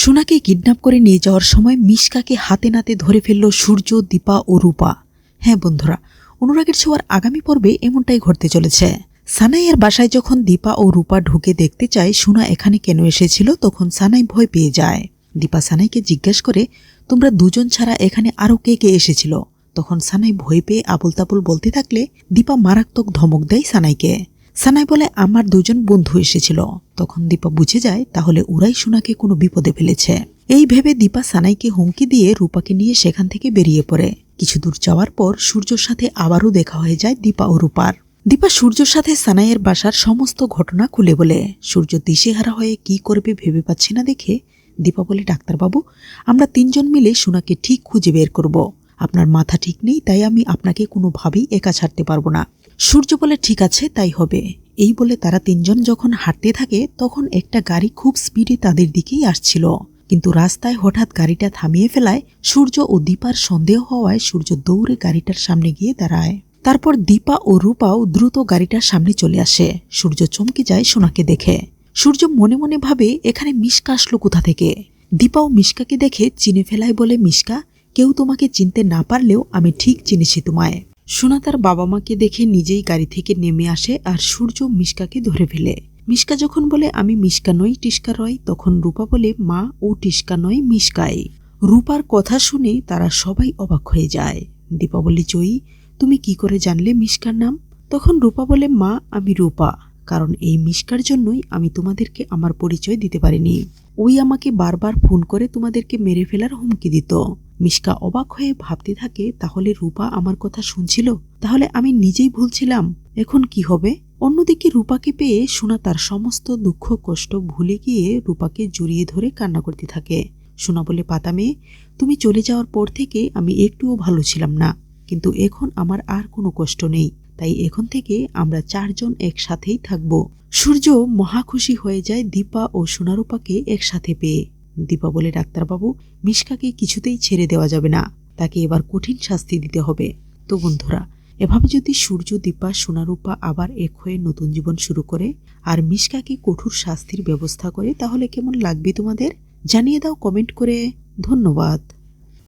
সোনাকে কিডন্যাপ করে নিয়ে যাওয়ার সময় মিশকাকে হাতে নাতে ধরে ফেলল সূর্য, দীপা ও রূপা। হ্যাঁ বন্ধুরা, অনুরাগের ছোঁয়ার আগামী পর্বে এমনটাই ঘটতে চলেছে। সানাইয়ের বাসায় যখন দীপা ও রূপা ঢুকে দেখতে চায় সোনা এখানে কেন এসেছিল, তখন সানাই ভয় পেয়ে যায়। দীপা সানাইকে জিজ্ঞেস করে, তোমরা দুজন ছাড়া এখানে আরও কে কে এসেছিল? তখন সানাই ভয় পেয়ে আবুল তাবুল বলতে থাকলে দীপা মারাত্মক ধমক দেয় সানাইকে। সানাই বলে, আমার দুজন বন্ধু এসেছিল। তখন দীপা বুঝে যায়, তাহলে ওরাই সোনাকে কোনো বিপদে ফেলেছে। এই ভেবে দীপা সানাইকে হুমকি দিয়ে রূপাকে নিয়ে সেখান থেকে বেরিয়ে পড়ে। কিছু দূর যাওয়ার পর সূর্যর সাথে আবারও দেখা হয়ে যায় দীপা ও রূপার। দীপা সূর্যর সাথে সানাইয়ের বাসার সমস্ত ঘটনা খুলে বলে, সূর্য দিশেহারা হয়ে কি করবে ভেবে পাচ্ছে না দেখে? দীপা বলে, ডাক্তারবাবু, আমরা তিনজন মিলে সোনাকে ঠিক খুঁজে বের করব। আপনার মাথা ঠিক নেই, তাই আমি আপনাকে কোনোভাবেই একা ছাড়তে পারব না। সূর্য বলে ঠিক আছে, তাই হবে। এই বলে তারা তিনজন যখন হাঁটতে থাকে, তখন একটা গাড়ি খুব স্পিডে তাদের দিকেই আসছিল। কিন্তু রাস্তায় হঠাৎ গাড়িটা থামিয়ে ফেলায়, সূর্য ও দীপার সন্দেহ হওয়ায় সূর্য দৌড়ে গাড়িটার সামনে গিয়ে দাঁড়ায়। তারপর দীপা ও রূপাও দ্রুত গাড়িটার সামনে চলে আসে। সূর্য চমকে যায় সোনাকে দেখে। সূর্য মনে মনে ভাবে, এখানে মিশকা আসলো কোথা থেকে? দীপা ও মিশকাকে দেখে, চিনে ফেলায় বলে মিশকা, কেউ তোমাকে চিনতে না পারলেও আমি ঠিক চিনেছি তোমায়। সোনা তার বাবা মাকে দেখে নিজেই গাড়ি থেকে নেমে আসে আর সূর্য মিশকাকে ধরে ফেলে। মিশকা যখন বলে, আমি মিশকা নই টিস্কা রয়, তখন রূপা বলে, মা ও টিস্কা নয়, মিশকাই। রূপার কথা শুনে তারা সবাই অবাক হয়ে যায়। দীপা বলে, জয়ী, তুমি কি করে জানলে মিশকার নাম? তখন রূপা বলে, মা, আমি রূপা, কারণ এই মিশকার জন্যই আমি তোমাদেরকে আমার পরিচয় দিতে পারিনি। ওই আমাকে বারবার ফোন করে তোমাদেরকে মেরে ফেলার হুমকি দিত। মিশকা অবাক হয়ে ভাবতে থাকে, তাহলে রূপা আমার কথা শুনছিল? তাহলে আমি নিজেই ভুলছিলাম। এখন কি হবে? অন্যদিকে রূপাকে পেয়ে সোনা তার সমস্ত দুঃখ কষ্ট ভুলে গিয়ে রূপাকে জড়িয়ে ধরে কান্না করতে থাকে। সোনা বলে, পাতা মেয়ে, তুমি চলে যাওয়ার পর থেকে আমি একটুও ভালো ছিলাম না, কিন্তু এখন আমার আর কোনো কষ্ট নেই। তাই এখন থেকে আমরা চারজন একসাথেই থাকব। সূর্য মহা খুশি হয়ে যায় দীপা ও সোনারূপাকে একসাথে পেয়ে। দীপা বলে ডাক্তারবাবু মিশকাকে কিছুতেই ছেড়ে দেওয়া যাবে না। তাকে এবার কঠিন শাস্তি দিতে হবে। তো বন্ধুরা, এভাবে যদি সূর্য, দীপা, সোনারূপা আবার এক হয়ে নতুন জীবন শুরু করে আর মিশকাকে কঠোর শাস্তির ব্যবস্থা করে, তাহলে কেমন লাগবে তোমাদের? জানিয়ে দাও কমেন্ট করে। ধন্যবাদ।